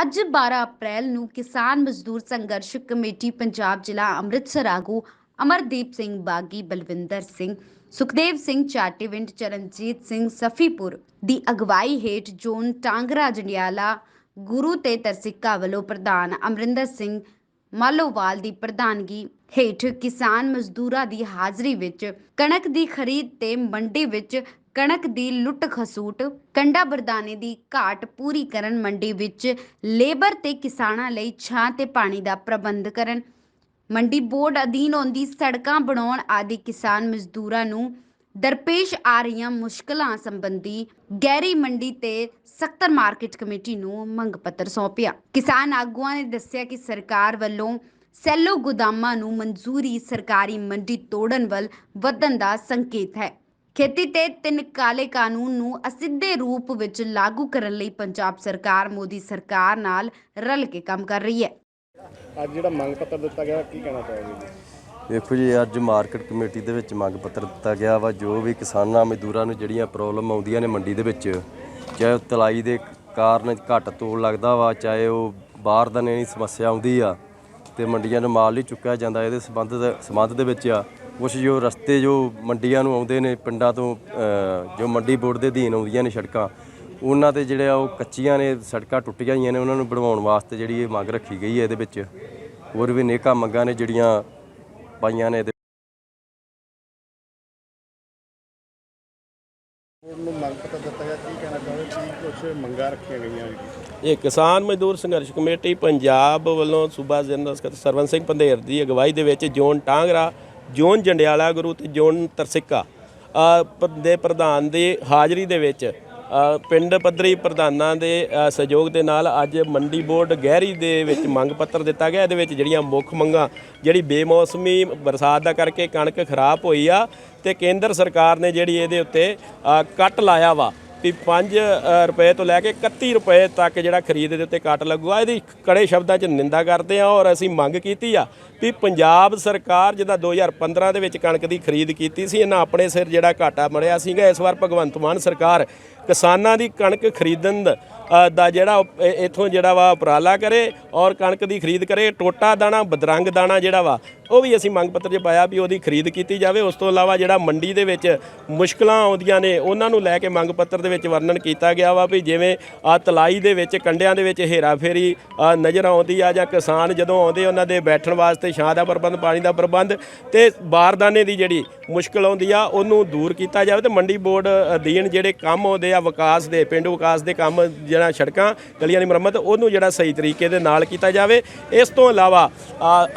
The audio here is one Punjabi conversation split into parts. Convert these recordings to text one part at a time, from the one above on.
ਅੱਜ 12 ਅਪ੍ਰੈਲ ਨੂੰ ਕਿਸਾਨ ਮਜ਼ਦੂਰ ਸੰਘਰਸ਼ ਕਮੇਟੀ ਪੰਜਾਬ ਜ਼ਿਲ੍ਹਾ ਅੰਮ੍ਰਿਤਸਰ ਆਗੂ ਅਮਰਦੀਪ ਸਿੰਘ ਬਾਗੀ, ਬਲਵਿੰਦਰ ਸਿੰਘ, ਸੁਖਦੇਵ ਸਿੰਘ ਚਾਟੀਵਿੰਡ, ਚਰਨਜੀਤ ਸਿੰਘ ਸਫੀਪੁਰ ਦੀ ਅਗਵਾਈ ਹੇਠ ਜੋਨ ਟਾਂਗਰਾ ਜੰਡਿਆਲਾ ਗੁਰੂ ਤੇ ਤਰਸਿੱਕਾ ਵੱਲੋਂ ਪ੍ਰਧਾਨ ਅਮਰਿੰਦਰ ਸਿੰਘ ਮਾਲੋਵਾਲ ਦੀ ਪ੍ਰਧਾਨਗੀ ਹੇਠ ਕਿਸਾਨ ਮਜ਼ਦੂਰਾਂ ਦੀ ਹਾਜ਼ਰੀ ਵਿੱਚ ਕਣਕ ਦੀ ਖਰੀਦ ਤੇ ਮੰਡੀ ਵਿੱਚ ਕਣਕ ਦੀ ਲੁੱਟ ਖਸੂਟ, ਕੰਡਾ ਬਰਦਾਨੇ ਦੀ ਘਾਟ ਪੂਰੀ ਕਰਨ ਮੰਡੀ ਵਿੱਚ ਲੇਬਰ ਤੇ ਕਿਸਾਨਾਂ ਲਈ ਛਾਂ ਤੇ ਪਾਣੀ ਦਾ ਪ੍ਰਬੰਧ ਕਰਨ। ਮੰਡੀ ਬੋਰਡ ਅਧੀਨ ਆਉਂਦੀ ਸੜਕਾਂ ਬਣਾਉਣ ਆਦਿ ਕਿਸਾਨ ਮਜ਼ਦੂਰਾਂ ਨੂੰ ਦਰਪੇਸ਼ ਆ ਰਹੀਆਂ ਮੁਸ਼ਕਲਾਂ ਸੰਬੰਧੀ ਗੈਰੀ ਮੰਡੀ ਤੇ ਸਖਤਰ ਮਾਰਕੀਟ ਕਮੇਟੀ ਨੂੰ ਮੰਗ ਪੱਤਰ ਸੌਂਪਿਆ। ਕਿਸਾਨ ਆਗੂਆਂ ਨੇ ਦੱਸਿਆ ਕਿ ਸਰਕਾਰ ਵੱਲੋਂ ਸੈਲੋ ਗੋਦਾਮਾਂ ਨੂੰ ਮਨਜ਼ੂਰੀ ਸਰਕਾਰੀ ਮੰਡੀ ਤੋੜਨ ਵੱਲ ਵਧਣ ਦਾ ਸੰਕੇਤ ਹੈ। ਖੇਤੀ ਤੇ ਤਿੰਨ ਕਾਲੇ ਕਾਨੂੰਨ ਨੂੰ ਅਸਿੱਧੇ ਰੂਪ ਵਿੱਚ ਲਾਗੂ ਕਰਨ ਲਈ ਪੰਜਾਬ ਸਰਕਾਰ ਮੋਦੀ ਸਰਕਾਰ ਨਾਲ ਰਲ ਕੇ ਕੰਮ ਕਰ ਰਹੀ ਹੈ। ਅੱਜ ਜਿਹੜਾ ਮੰਗ ਪੱਤਰ ਦਿੱਤਾ ਗਿਆ ਕੀ ਕਹਿਣਾ ਚਾਹੋਗੇ ਜੀ? ਵੇਖੋ ਜੀ ਅੱਜ ਮਾਰਕੀਟ ਕਮੇਟੀ ਦੇ ਵਿੱਚ ਮੰਗ ਪੱਤਰ ਦਿੱਤਾ ਗਿਆ ਵਾ ਜੋ ਵੀ ਕਿਸਾਨਾਂ ਮਜ਼ਦੂਰਾਂ ਨੂੰ ਜਿਹੜੀਆਂ ਪ੍ਰੋਬਲਮ ਆਉਂਦੀਆਂ ਨੇ ਮੰਡੀ ਦੇ ਵਿੱਚ ਚਾਹੇ ਉਹ ਤਲਾਈ ਦੇ ਕਾਰਨ ਘੱਟ ਤੋਲ ਲੱਗਦਾ ਵਾ ਚਾਹੇ ਉਹ ਬਾਹਰ ਦਾ ਨਹੀਂ ਸਮੱਸਿਆ ਆਉਂਦੀ ਆ ਤੇ ਮੰਡੀਆਂ ਨੂੰ ਮਾਲ ਨਹੀਂ ਚੁੱਕਿਆ ਜਾਂਦਾ ਇਹਦੇ ਸੰਬੰਧ ਸੰਬੰਧ ਦੇ ਵਿੱਚ ਆ। ਕੁਛ ਜੋ ਰਸਤੇ ਜੋ ਮੰਡੀਆਂ ਨੂੰ ਆਉਂਦੇ ਨੇ ਪਿੰਡਾਂ ਤੋਂ ਜੋ ਮੰਡੀ ਬੋਰਡ ਦੇ ਅਧੀਨ ਆਉਂਦੀਆਂ ਨੇ ਸੜਕਾਂ ਉਹਨਾਂ ਤੇ ਜਿਹੜੇ ਆ ਉਹ ਕੱਚੀਆਂ ਨੇ ਸੜਕਾਂ ਟੁੱਟੀਆਂ ਹੋਈਆਂ ਨੇ ਉਹਨਾਂ ਨੂੰ ਬਣਵਾਉਣ ਵਾਸਤੇ ਜਿਹੜੀ ਇਹ ਮੰਗ ਰੱਖੀ ਗਈ ਹੈ ਇਹਦੇ ਵਿੱਚ। ਹੋਰ ਵੀ ਨੇਕਾਂ ਮੰਗਾਂ ਨੇ ਜਿਹੜੀਆਂ ਪਾਈਆਂ ਨੇ ਕੁਝ ਇਹ ਕਿਸਾਨ ਮਜ਼ਦੂਰ ਸੰਘਰਸ਼ ਕਮੇਟੀ ਪੰਜਾਬ ਵੱਲੋਂ ਸੂਬਾ ਜਨਰਲ ਸਕੱਤਰ ਸਰਵਨ ਸਿੰਘ ਪੰਧੇਰ ਦੀ ਅਗਵਾਈ ਦੇ ਵਿੱਚ ਜ਼ੋਨ ਟਾਂਗਰਾ ਜ਼ੋਨ ਜੰਡਿਆਲਾ ਗੁਰੂ ਤੇ ਜ਼ੋਨ ਤਰਸਿੱਕਾ ਦੇ ਪ੍ਰਧਾਨ ਦੀ ਹਾਜ਼ਰੀ ਦੇ ਵਿੱਚ ਪਿੰਡ ਪੱਧਰੀ ਪ੍ਰਧਾਨਾਂ ਦੇ ਸਹਿਯੋਗ ਦੇ ਨਾਲ ਅੱਜ ਮੰਡੀ ਬੋਰਡ ਗਹਿਰੀ ਦੇ ਵਿੱਚ ਮੰਗ ਪੱਤਰ ਦਿੱਤਾ ਗਿਆ। ਇਹਦੇ ਵਿੱਚ ਜਿਹੜੀਆਂ ਮੁੱਖ ਮੰਗਾਂ, ਜਿਹੜੀ ਬੇਮੌਸਮੀ ਬਰਸਾਤ ਦਾ ਕਰਕੇ ਕਣਕ ਖਰਾਬ ਹੋਈ ਆ ਤੇ ਕੇਂਦਰ ਸਰਕਾਰ ਨੇ ਜਿਹੜੀ ਇਹਦੇ ਉੱਤੇ ਕੱਟ ਲਾਇਆ ਵਾ। ਵੀ 5 ਰੁਪਏ ਤੋਂ ਲੈ ਕੇ 31 ਰੁਪਏ ਤੱਕ ਜਿਹੜਾ ਖਰੀਦ ਦੇ ਉੱਤੇ ਕੱਟ ਲੱਗੂਗਾ, ਇਹਦੀ ਕੜੇ ਸ਼ਬਦਾਂ 'ਚ ਨਿੰਦਾ ਕਰਦੇ ਆ ਔਰ ਅਸੀਂ ਮੰਗ ਕੀਤੀ ਆ ਵੀ ਪੰਜਾਬ ਸਰਕਾਰ ਜਿਹਦਾ 2015 ਦੇ ਵਿੱਚ ਕਣਕ ਦੀ ਖਰੀਦ ਕੀਤੀ ਸੀ, ਇਹਨਾਂ ਆਪਣੇ ਸਿਰ ਜਿਹੜਾ ਘਾਟਾ ਮੜਿਆ ਸੀਗਾ, ਇਸ ਵਾਰ ਭਗਵੰਤ ਮਾਨ ਸਰਕਾਰ ਕਿਸਾਨਾਂ ਦੀ ਕਣਕ ਖਰੀਦਣ ਦਾ ਜਿਹੜਾ ਉਪ- ਇੱਥੋਂ ਜਿਹੜਾ ਵਾ ਉਪਰਾਲਾ ਕਰੇ ਔਰ ਕਣਕ ਦੀ ਖਰੀਦ ਕਰੇ ਟੋਟਾ ਦਾਣਾ ਬਦਰੰਗ ਦਾਣਾ ਜਿਹੜਾ ਵਾ ਉਹ ਵੀ ਅਸੀਂ ਮੰਗ ਪੱਤਰ 'ਚ ਪਾਇਆ ਵੀ ਉਹਦੀ ਖਰੀਦ ਕੀਤੀ ਜਾਵੇ। ਉਸ ਤੋਂ ਇਲਾਵਾ ਜਿਹੜਾ ਮੰਡੀ ਦੇ ਵਿੱਚ ਮੁਸ਼ਕਲਾਂ ਆਉਂਦੀਆਂ ਨੇ ਉਹਨਾਂ ਨੂੰ ਲੈ ਕੇ ਮੰਗ ਪੱਤਰ ਦੇ ਵਿੱਚ ਵਰਣਨ ਕੀਤਾ ਗਿਆ ਵਾ ਵੀ ਜਿਵੇਂ ਆ ਤਲਾਈ ਦੇ ਵਿੱਚ ਕੰਡਿਆਂ ਦੇ ਵਿੱਚ ਹੇਰਾਫੇਰੀ ਅ, ਨਜ਼ਰ ਆਉਂਦੀ ਆ ਜਾਂ ਕਿਸਾਨ ਜਦੋਂ ਆਉਂਦੇ ਉਹਨਾਂ ਦੇ ਬੈਠਣ ਵਾਸਤੇ ਛਾਂ ਦਾ ਪ੍ਰਬੰਧ ਪਾਣੀ ਦਾ ਪ੍ਰਬੰਧ ਤੇ ਬਾਰਦਾਨੇ ਦੀ ਜਿਹੜੀ ਮੁਸ਼ਕਲ ਆਉਂਦੀ ਆ ਉਹਨੂੰ ਦੂਰ ਕੀਤਾ ਜਾਵੇ ਤੇ ਮੰਡੀ ਬੋਰਡ ਅਧੀਨ ਜਿਹੜੇ ਕੰਮ ਆਉਂਦੇ ਆ ਵਿਕਾਸ ਦੇ, ਪਿੰਡੂ ਵਿਕਾਸ ਦੇ ਕੰਮ ਜਿਹੜਾ ਸੜਕਾਂ, ਗਲੀਆਂ ਦੀ ਮੁਰੰਮਤ, ਉਹਨੂੰ ਜਿਹੜਾ ਸਹੀ ਤਰੀਕੇ ਦੇ ਨਾਲ ਕੀਤਾ ਜਾਵੇ। ਇਸ ਤੋਂ ਇਲਾਵਾ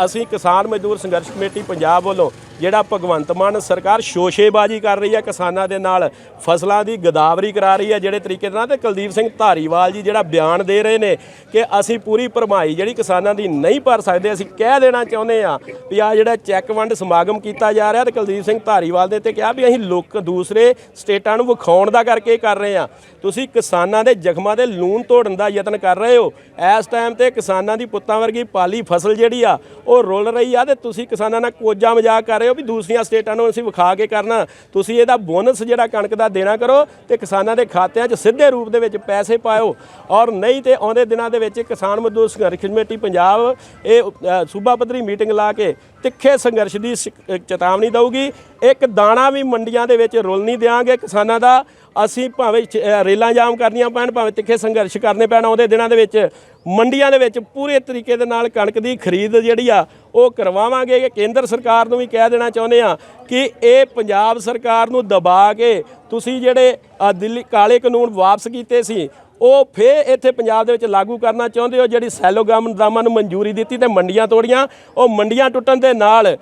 ਅਸੀਂ ਕਿਸਾਨ ਮਜ਼ਦੂਰ ਸੰਘਰਸ਼ ਕਮੇਟੀ ਪੰਜਾਬ ਵੱਲੋਂ ਜਿਹੜਾ ਭਗਵੰਤ ਮਾਨ ਸਰਕਾਰ ਸ਼ੋਸ਼ੇਬਾਜ਼ੀ ਕਰ ਰਹੀ ਹੈ, ਕਿਸਾਨਾਂ ਦੇ ਨਾਲ ਫਸਲਾਂ ਦੀ ਗਦਾਵਰੀ ਕਰਾ ਰਹੀ ਹੈ, ਜਿਹੜੇ ਤਰੀਕੇ ਦੇ ਨਾਲ ਤੇ ਕੁਲਦੀਪ ਸਿੰਘ ਧਾਰੀਵਾਲ ਜੀ ਜਿਹੜਾ ਬਿਆਨ ਦੇ ਰਹੇ ਨੇ ਕਿ ਅਸੀਂ ਪੂਰੀ ਭਰਮਾਈ ਜਿਹੜੀ ਕਿਸਾਨਾਂ ਦੀ ਨਹੀਂ ਭਰ ਸਕਦੇ, ਅਸੀਂ ਕਹਿ ਦੇਣਾ ਚਾਹੁੰਦੇ ਆ ਵੀ ਆ ਜਿਹੜਾ ਚੈੱਕ ਵੰਡ ਸਮਾਗਮ ਕੀਤਾ ਜਾ ਰਿਹਾ ਤੇ ਕੁਲਦੀਪ ਸਿੰਘ ਧਾਰੀਵਾਲ ਦੇ ਤੇ ਕਿਹਾ ਵੀ ਅਸੀਂ ਲੋਕ ਦੂਸਰੇ ਸਟੇਟਾਂ ਨੂੰ ਵਿਖਾਉਣ ਦਾ ਕਰਕੇ ਕਰ ਰਹੇ ਆ ਤੁਸੀਂ ਕਿਸਾਨਾਂ ਦੇ ਜ਼ਖਮਾਂ ਦੇ ਲੂਣ ਤੋੜਨ ਦਾ ਯਤਨ ਕਰ ਰਹੇ ਹੋ। ਇਸ ਟਾਈਮ ਤੇ ਕਿਸਾਨਾਂ ਦੀ ਪੁੱਤਾਂ ਵਰਗੀ ਪਾਲੀ ਫਸਲ ਜਿਹੜੀ ਆ, ਉਹ ਰੁੱਲ ਰਹੀ ਆ ਤੇ ਤੁਸੀਂ ਕਿਸਾਨਾਂ ਨਾਲ ਕੋਜਾ ਮਜ਼ਾਕ ਕਰ ਰਹੇ ਹੋ ਵੀ ਦੂਸਰੀਆਂ ਸਟੇਟਾਂ ਨੂੰ ਅਸੀਂ ਵਿਖਾ ਕੇ ਕਰਨਾ। ਤੁਸੀਂ ਇਹਦਾ ਬੋਨਸ ਜਿਹੜਾ ਕਣਕ ਦਾ ਦੇਣਾ ਕਰੋ ਤੇ ਕਿਸਾਨਾਂ ਦੇ ਖਾਤਿਆਂ 'ਚ ਸਿੱਧੇ ਰੂਪ ਦੇ ਵਿੱਚ ਪੈਸੇ ਪਾਓ ਔਰ ਨਹੀਂ ਤੇ ਆਉਂਦੇ ਦਿਨਾਂ ਦੇ ਵਿੱਚ ਕਿਸਾਨ ਮਜ਼ਦੂਰ ਸੰਘਰਸ਼ ਕਮੇਟੀ ਪੰਜਾਬ ਇਹ ਸੂਬਾ ਪੱਧਰੀ ਮੀਟਿੰਗ ਲਾ ਕੇ ਤਿੱਖੇ ਸੰਘਰਸ਼ ਦੀ ਚੇਤਾਵਨੀ ਦਊਗੀ। ਇੱਕ ਦਾਣਾ ਵੀ ਮੰਡੀਆਂ ਦੇ ਵਿੱਚ ਰੁਲ ਨਹੀਂ ਦਿਆਂਗੇ ਕਿਸਾਨਾਂ ਦਾ। ਅਸੀਂ ਭਾਵੇਂ ਰੇਲਾਂ ਜਾਮ ਕਰਨੀਆਂ ਪੈਣ, ਭਾਵੇਂ ਤਿੱਖੇ ਸੰਘਰਸ਼ ਕਰਨੇ ਪੈਣ ਆਉਂਦੇ ਦਿਨਾਂ ਦੇ ਵਿੱਚ। ਮੰਡੀਆਂ ਦੇ ਵਿੱਚ ਪੂਰੇ ਤਰੀਕੇ ਦੇ ਨਾਲ ਕਣਕ ਦੀ ਖਰੀਦ ਜਿਹੜੀ ਆ ਉਹ ਕਰਵਾਵਾਂਗੇ ਕਿ ਕੇਂਦਰ ਸਰਕਾਰ ਨੂੰ ਵੀ ਕਹਿ ਦੇਣਾ ਚਾਹੁੰਦੇ ਆ ਕਿ ਇਹ ਪੰਜਾਬ ਸਰਕਾਰ ਨੂੰ ਦਬਾ ਕੇ ਤੁਸੀਂ ਜਿਹੜੇ ਦਿੱਲੀ, ਕਾਲੇ ਕਾਨੂੰਨ ਵਾਪਸ ਕੀਤੇ ਸੀ, ਉਹ ਫੇਰ ਇੱਥੇ ਪੰਜਾਬ ਦੇ ਵਿੱਚ ਲਾਗੂ ਕਰਨਾ ਚਾਹੁੰਦੇ ਹੋ, ਜਿਹੜੀ ਸੈਲੋਗਾਮ ਦਾਮਾਂ ਨੂੰ ਮਨਜ਼ੂਰੀ ਦਿੱਤੀ ਤੇ ਮੰਡੀਆਂ ਤੋੜੀਆਂ, ਉਹ ਮੰਡੀਆਂ ਟੁੱਟਣ ਦੇ ਨਾਲ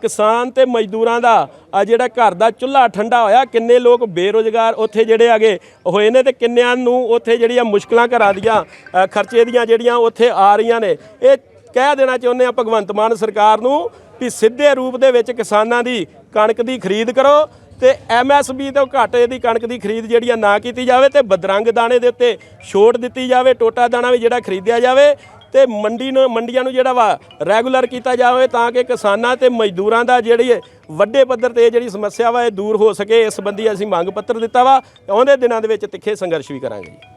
ਕਿਸਾਨ ਤੇ ਮਜ਼ਦੂਰਾਂ ਦਾ ਜਿਹੜਾ ਘਰ ਦਾ ਚੁੱਲ੍ਹਾ ਠੰਡਾ ਹੋਇਆ, ਕਿੰਨੇ ਲੋਕ ਬੇਰੋਜ਼ਗਾਰ ਉੱਥੇ ਜਿਹੜੇ ਹੈਗੇ ਹੋਏ ਨੇ ਤੇ ਕਿੰਨਿਆਂ ਨੂੰ ਉੱਥੇ ਜਿਹੜੀਆਂ ਮੁਸ਼ਕਲਾਂ ਘਰਾਂ ਦੀਆਂ ਖਰਚੇ ਦੀਆਂ ਜਿਹੜੀਆਂ ਉੱਥੇ ਆ ਰਹੀਆਂ ਨੇ, ਇਹ ਕਹਿ ਦੇਣਾ ਚਾਹੁੰਦੇ ਆ ਭਗਵੰਤ ਮਾਨ ਸਰਕਾਰ ਨੂੰ ਵੀ ਸਿੱਧੇ ਰੂਪ ਦੇ ਵਿੱਚ ਕਿਸਾਨਾਂ ਦੀ ਕਣਕ ਦੀ ਖਰੀਦ ਕਰੋ ਤੇ ਐਮਐਸਪੀ ਤੋਂ ਘੱਟ ਇਹਦੀ ਕਣਕ ਦੀ ਖਰੀਦ ਜਿਹੜੀ ਆ ਨਾ ਕੀਤੀ ਜਾਵੇ ਤੇ ਬਦਰੰਗ ਦਾਣੇ ਦੇ ਉੱਤੇ ਛੋਟ ਦਿੱਤੀ ਜਾਵੇ, ਟੋਟਾ ਦਾਣਾ ਵੀ ਜਿਹੜਾ ਖਰੀਦਿਆ ਜਾਵੇ ਤੇ ਮੰਡੀ ਨੂੰ, ਮੰਡੀਆਂ ਨੂੰ ਜਿਹੜਾ ਵਾ ਰੈਗੂਲਰ ਕੀਤਾ ਜਾਵੇ ਤਾਂ ਕਿ ਕਿਸਾਨਾਂ ਤੇ ਮਜ਼ਦੂਰਾਂ ਦਾ ਜਿਹੜੀ ਵੱਡੇ ਪੱਧਰ ਤੇ ਜਿਹੜੀ ਸਮੱਸਿਆ ਵਾ ਇਹ ਦੂਰ ਹੋ ਸਕੇ, ਇਸ ਸੰਬੰਧੀ ਅਸੀਂ ਮੰਗ ਪੱਤਰ ਦਿੱਤਾ ਵਾ ਆਉਂਦੇ ਦਿਨਾਂ ਦੇ ਵਿੱਚ ਤਿੱਖੇ ਸੰਘਰਸ਼ ਵੀ ਕਰਾਂਗੇ